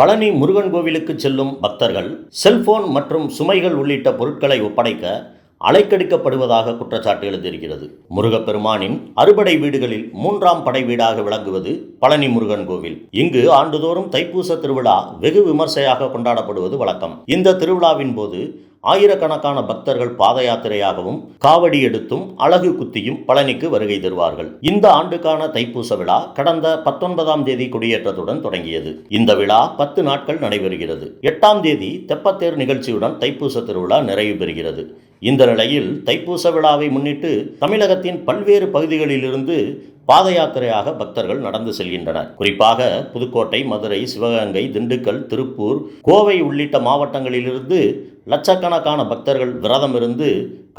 பழனி முருகன் கோவிலுக்கு செல்லும் பக்தர்கள் செல்போன் மற்றும் சுமைகள் உள்ளிட்ட பொருட்களை ஒப்படைக்க அலைக்கடிக்கப்படுவதாக குற்றச்சாட்டு எழுந்திருக்கிறது. முருகப்பெருமானின் அறுபடை வீடுகளில் மூன்றாம் படை வீடாக விளங்குவது பழனி முருகன் கோவில். இங்கு ஆண்டுதோறும் தைப்பூச திருவிழா வெகு விமர்சையாக கொண்டாடப்படுவது வழக்கம். இந்த திருவிழாவின் போது ஆயிரக்கணக்கான பக்தர்கள் பாத யாத்திரையாகவும் காவடி எடுத்தும் அழகு குத்தியும் பழனிக்கு வருகை தருவார்கள். இந்த ஆண்டுக்கான தைப்பூச விழா கடந்த பத்தொன்பதாம் தேதி கொடியேற்றத்துடன் தொடங்கியது. இந்த விழா பத்து நாட்கள் நடைபெறுகிறது. எட்டாம் தேதி தெப்பத்தேர் நிகழ்ச்சியுடன் தைப்பூச திருவிழா நிறைவு பெறுகிறது. இந்த நிலையில் தைப்பூச விழாவை முன்னிட்டு தமிழகத்தின் பல்வேறு பகுதிகளிலிருந்து பாத யாத்திரையாக பக்தர்கள் நடந்து செல்கின்றனர். குறிப்பாக புதுக்கோட்டை மதுரை சிவகங்கை திண்டுக்கல் திருப்பூர் கோவை உள்ளிட்ட மாவட்டங்களிலிருந்து லட்சக்கணக்கான பக்தர்கள் விரதம் இருந்து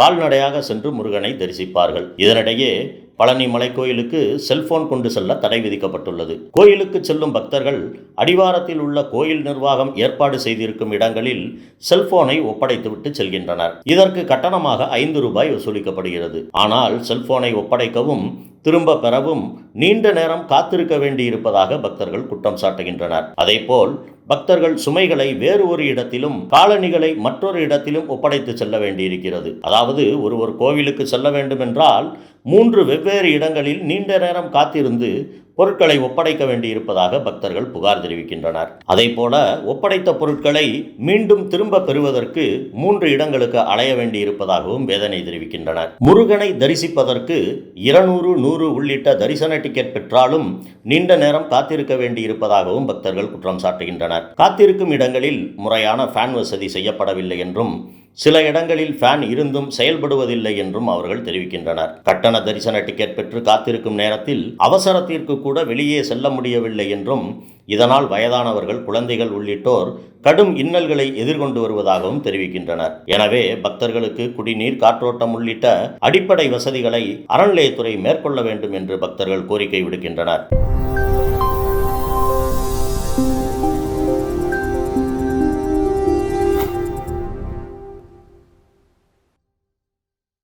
கால்நடையாக சென்று முருகனை தரிசிப்பார்கள். இதனிடையே பழனி மலைக்கோயிலுக்கு செல்போன் கொண்டு செல்ல தடை விதிக்கப்பட்டுள்ளது. கோயிலுக்கு செல்லும் பக்தர்கள் அடிவாரத்தில் உள்ள கோயில் நிர்வாகம் ஏற்பாடு செய்திருக்கும் இடங்களில் செல்போனை ஒப்படைத்துவிட்டு செல்கின்றனர். இதற்கு கட்டணமாக ஐந்து ரூபாய் வசூலிக்கப்படுகிறது. ஆனால் செல்போனை ஒப்படைக்கவும் திரும்ப பெறவும் நீண்ட நேரம் காத்திருக்க வேண்டியிருப்பதாக பக்தர்கள் குற்றம் சாட்டுகின்றனர். அதேபோல் பக்தர்கள் சுமைகளை வேறு ஒரு இடத்திலும் காலணிகளை மற்றொரு இடத்திலும் ஒப்படைத்து செல்ல வேண்டியிருக்கிறது. அதாவது ஒருவர் கோவிலுக்கு செல்ல வேண்டும் என்றால் மூன்று வெவ்வேறு இடங்களில் நீண்ட நேரம் காத்திருந்து பொருட்களை ஒப்படைக்க வேண்டியிருப்பதாக பக்தர்கள் புகார் தெரிவிக்கின்றனர். அதேபோல ஒப்படைத்த பொருட்களை மீண்டும் திரும்ப பெறுவதற்கு மூன்று இடங்களுக்கு அலைய வேண்டியிருப்பதாகவும் வேதனை தெரிவிக்கின்றனர். முருகனை தரிசிப்பதற்கு இருநூறு நூறு உள்ளிட்ட தரிசன டிக்கெட் பெற்றாலும் நீண்ட நேரம் காத்திருக்க வேண்டியிருப்பதாகவும் பக்தர்கள் குற்றம் சாட்டுகின்றனர். காத்திருக்கும் இடங்களில் முறையான ஃபேன் வசதி செய்யப்படவில்லை என்றும் சில இடங்களில் ஃபேன் இருந்தும் செயல்படுவதில்லை என்றும் அவர்கள் தெரிவிக்கின்றனர். கட்டண தரிசன டிக்கெட் பெற்று காத்திருக்கும் நேரத்தில் அவசரத்திற்கு கூட வெளியே செல்ல முடியவில்லை என்றும் இதனால் வயதானவர்கள் குழந்தைகள் உள்ளிட்டோர் கடும் இன்னல்களை எதிர்கொண்டு வருவதாகவும் தெரிவிக்கின்றனர். எனவே பக்தர்களுக்கு குடிநீர் காற்றோட்டம் உள்ளிட்ட அடிப்படை வசதிகளை அறநிலையத்துறை மேற்கொள்ள வேண்டும் என்று பக்தர்கள் கோரிக்கை விடுக்கின்றனர்.